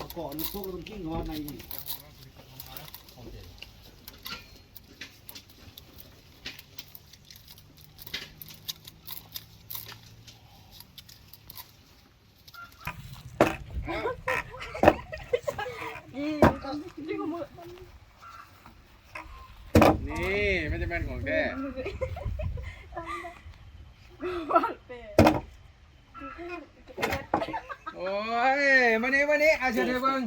มาก่อนพวกมันกิ้งเข้ามาในนี่นี่ไม่ใช่แม่นของแท้ โอ้ยมานี่มานี่อาเชิญเบิ้ง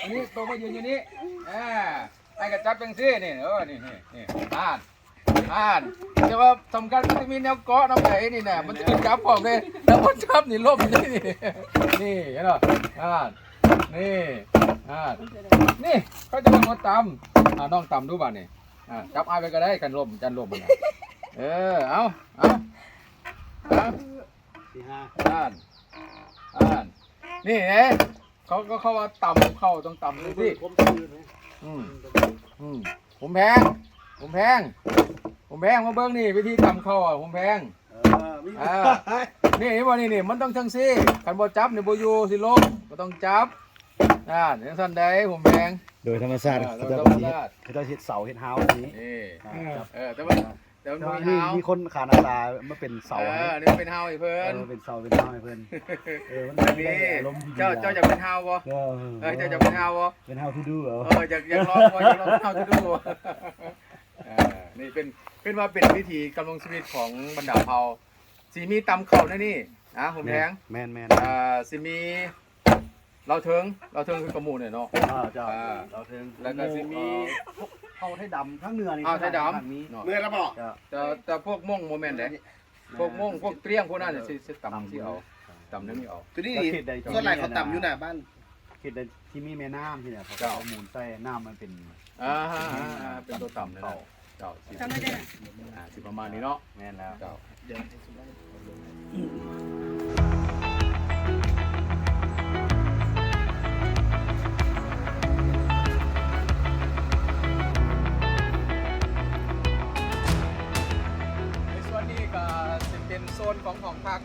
อันนี้ตัวมายืนอยู่นี่อ่าไอ้กระจับจังซี่นี่เออนี่นี่นี่อ่านอ่านแต่ว่าสำคัญมันจะมีแนวเกาะน้ำไหลนี่นะมันจะมีจับผมเลยแล้วมันจับนี่ล่มนี่นี่นี่เห็นเหรออ่านนี่อ่านนี่เขาจะมาตำอ่าน้องตำดูบ้านนี่อ่าจับอายไปก็ได้กันล่มจันล่มมันน่ะเออเอาเอาเอาสี่ห้าอ่านอ่าน นี่เอ๊ะเขาก็เขาว่าต่ำเข้าต้องต่ำเลยสิผมชื่อนะอืมอืมผมแพง ผมแพง ผมแพงมาเบิ้งนี่วิธีต่ำเข้าอะผมแพงเออมีอ่านี่เห็นบ่นี่นี่มันต้องทั้งซี่คันบ่จับนี่บ่อยู่สิลงก็ต้องจับอ่าอย่างสั้นใดผมแพงโดยธรรมชาติอ่าเขาธรจะรมชาติเขาจะเห็ดเสาเห็ดเฮานี้ นี่อ่าครับเออแต่ว่า แต่มันแต่ว่ามีมีเฮามีคนขาหนาตามาเป็นเสาเอให้อนี่เป็นเฮาอีกเพิ่เอนอเป็นเสาเป็นเฮาให้เพิ่นเออมันอันได้นี้อารมณ์ดีเจ้าเจ้าอยากเป็นเฮาบ่เออเออเจ้าอยากเป็นเฮาบ่เป็นเฮาทูดูเหรอเอออยากอยากลองว่าอยากลองเข้าจะดูอ่านี่เป็นเป็นว่าเป็นวิธีกำลังชีวิตของบรรดาเผ่าสีมีตำเข่านะนี่นะผมแทง แมนแมนอ่าสีมี เราเทิงเราเทิงคือกระหมูเนี่ยเนาะ อ่าเจ้าอ่าเราถึงแล้วก็สิมีเฮาไทยดำทั้งเหนือนี่อ้าวไทยดทางนี้ำเนาะเมื่อแล้วบอกเจ้าแต่แต่พวกม่วงโมเมนต์เด้พวกม่วงพวกเตรี้ยงพวกนั้นเนี่ยสิสิตำที่เอาตำนั้นไม่เอา ตัวนี้ก็นี่เขตใดส่วนใหญ่เขาต่ำอยู่หน้าบ้าน เขตใดที่มีแม่น้ำที่เนี่ยเขาเจ้า เอามูลใส่น้ำมันเป็นอ่าฮะอ่าฮะเป็นตัวต่ำเลยนะเจ้าสิอ่าสิประมาณนี้เนาะแม่นแล้ว เจ้าใก็จะเป็นโซนของห้องพัก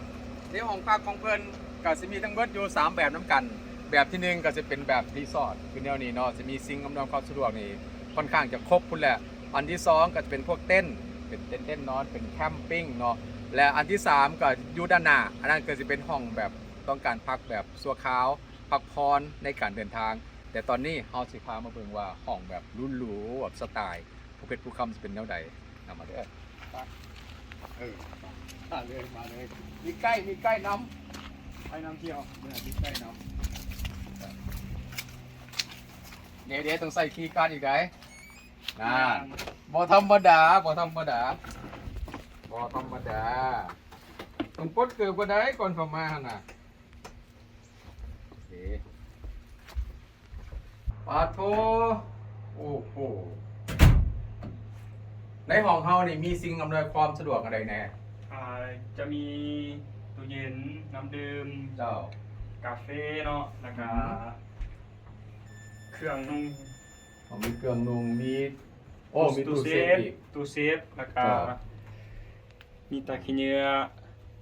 ในห้องพักของเพิ่นก็จะมีทั้งเบิดอยู่ 3 แบบน้ำกัน แบบที่หนึ่งก็จะเป็นแบบรีสอร์ทคือแนวนี้เนาะจะมีสิ่งอำนวยความสะดวกนี่ค่อนข้างจะครบพุ่นแหละ อันที่สองก็จะเป็นพวกเต้น เป็นเต้นเต้นนอนเป็นแคมปิ้งเนาะและอันที่สามก็อยู่ด้านหน้าอันนั้นก็จะเป็นห้องแบบต้องการพักแบบสัวขาว พักพรในการเดินทาง แต่ตอนนี้เฮาสิพามาเบิ่งว่าห้องแบบหรูๆแบบสไตล์ภูเก็ตภูคำจะเป็นแนวใดนำมาเด้อ เออมาเลยมาเลย มีใกล้มีใกล้น้ำไปน้ำเที่ยวเนี่ยมีใกล้น้ำเดี๋ยวเดี๋ยวต้องใส่คีย์การ์ดอีกไงนั่นบ่ธรรมดาบ่ธรรมดาบ่ธรรมดาคุณปดเกิดบ่ได้ก่อนเข้ามาหั่นน่ะโอเคปาโทโอ้โห ในห้องเฮานี่มีสิ่งอำนวยความสะดวกอะไรแน่อ่าจะมีตู้เย็นน้ำดื่มเจ้ากาแฟเนาะแล้วก็อืมเครื่องนุ่งผมมีเครื่องนุ่งมีโอ้มีตู้เซฟอีกตู้เซฟแล้วก็ครับมีตะขี้เหนื้อ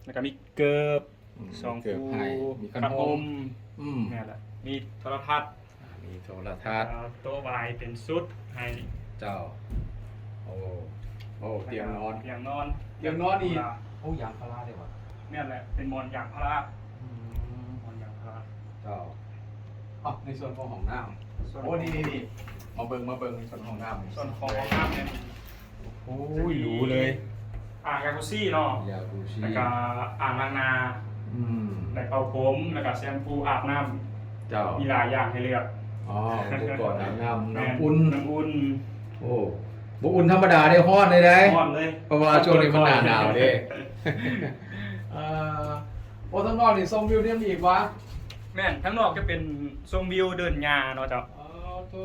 แล้วก็มีเกิบมสองเกือบคูให้มีขนขนมมอืมนี่นแหละมีโทรทัศน์มีโทรทัศน์อ่าโต๊ะวายเป็นชุดให้เจ้า โอ้โอ้เตียงนอน เตียงนอนเตียงนอนอีก โอ้ยางพาราได้ป่ะเนี่ยแหละเป็นหมอนยางพาราหมอนยางพาราเจ้าอ๋อในส่วนของห้องน้ส่วนำโอ้นี่นี่นี่มาเบิ่งมาเบิ่งในส่วนของห้องน้ำส่วนของห้องน้ำเนี่ยโอ้ยหรูเลยอ่างยากุซี่เนาะยาบูชิแล้วก็อ่างล้างหน้าอืมแล้วก็ผมแล้วก็แชมพูอาบน้เจ้าำมีหลายอย่างให้เลือกอ๋ออุปกรณ์อาบน้ำน้ำอุ่นน้ำอุ่นโอ้ บ่อุ่นธรรมดาได้ฮ้อนเลยได้ร้อนเลยเพราะว่าช่วงนี้มันหนาหนาวเด้เอ่อโอ้ทั้งนอกนี่ทรงวิวเนี่ยมีอีกวะแม่นทั้งนอกจะเป็นชมวิวเดินหญ้าเนาะเจ้าอ๋อโต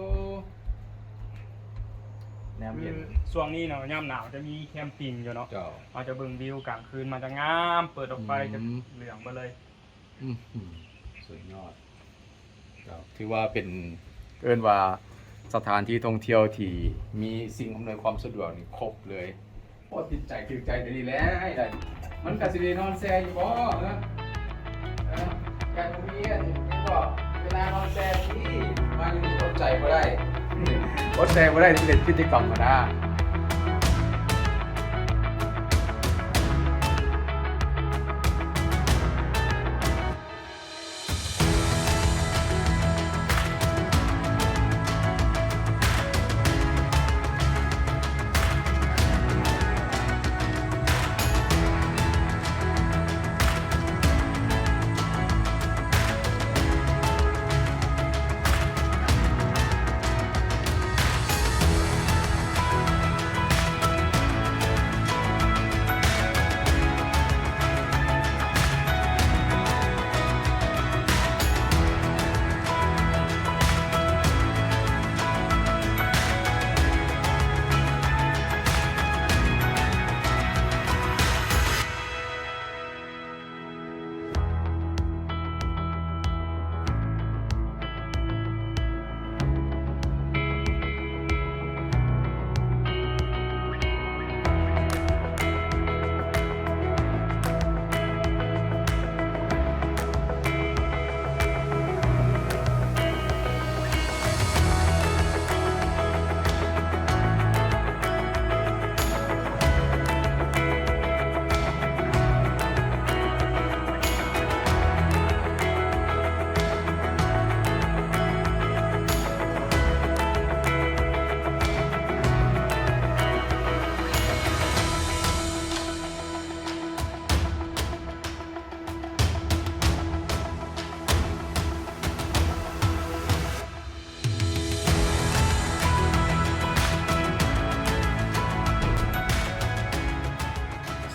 แนวเย็นช่วงนี้เนาะยามหนาวจะมีแคมปิ้งอยู่เนาะเจ้าเราจะเบิ่งวิวกลางคืนมันจะงาม เปิดออกไปอืมจะเหลืองไปเลยอื้อหือสวยยอดเจ้าถือว่าเป็นเอิ้นว่า สถานที่ท่องเที่ยวที่มีสิ่งอำนวยความสะดวกนี่ครบเลยโอ้ติดใจถือใจแต่ดีแล้วให้ได้มันก็สิเดนอนแซ่อยู่บ่นะเออการเรียนนี่ก็เวลานอนแซ่นี่ใจบ่ได้ อดใจบ่ได้ที่เป็นพฤติกรรมมานะ